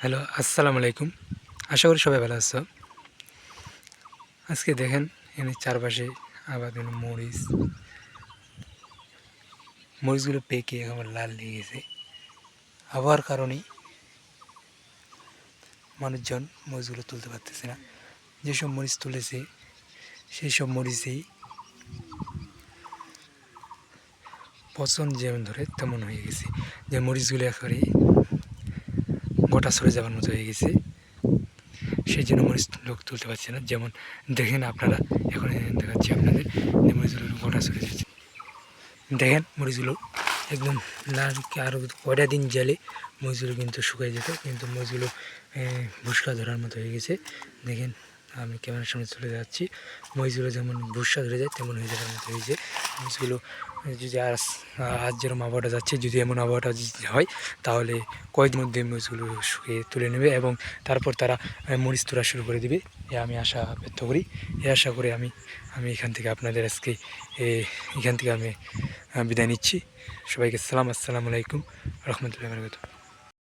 Hello, আসসালামু আলাইকুম। আশা করি সবাই ভালো আছো। আজকে দেখেন, এখানে চারপাশে আবার মরিচ। মরিচগুলো পেকে আমার লাল লেগে গেছে। আবহাওয়ার কারণে মানুষজন মরিচগুলো তুলতে পারতেছে না। যেসব মরিচ তুলেছে সেই সব মরিচেই পচন যেমন ধরে, তেমন হয়ে গেছে। যে মরিচগুলো একেবারে গোটা সরে যাওয়ার মতো হয়ে গেছে। সেই জন্য মরিচ লোক তুলতে পারছে না। যেমন দেখেন আপনারা, এখন দেখাচ্ছি আপনাদের, যে মরিচগুলো গোটা সরে যাচ্ছে। দেখেন মরিচগুলো একদম লাল আরও কয়টা দিন জেলে মরিচগুলো কিন্তু শুকাই যেত, কিন্তু মরিচগুলো ভুসকা ধরার মতো হয়ে গেছে। দেখেন আমি ক্যামেরার সামনে চলে যাচ্ছি। মরিচগুলো যেমন ভুসকা ধরে যায়, তেমন হয়ে যাওয়ার মতো হয়েছে। মরিচগুলো যদি আজ আজ যেরকম আবহাওয়াটা যাচ্ছে, যদি এমন আবহাওয়াটা হয়, তাহলে কয়েকদিন মধ্যে মরিচগুলো শুকিয়ে তুলে নেবে এবং তারপর তারা মরিচ তোলা শুরু করে দিবে। এ, আমি আশা ব্যক্ত করি। এ, আশা করে আমি আমি এখান থেকে আপনাদের আজকে এখান থেকে আমি বিদায় নিচ্ছি। সবাইকে সালাম, আসসালামু আলাইকুম, রহমতুল্লাহ বরকাতুহ।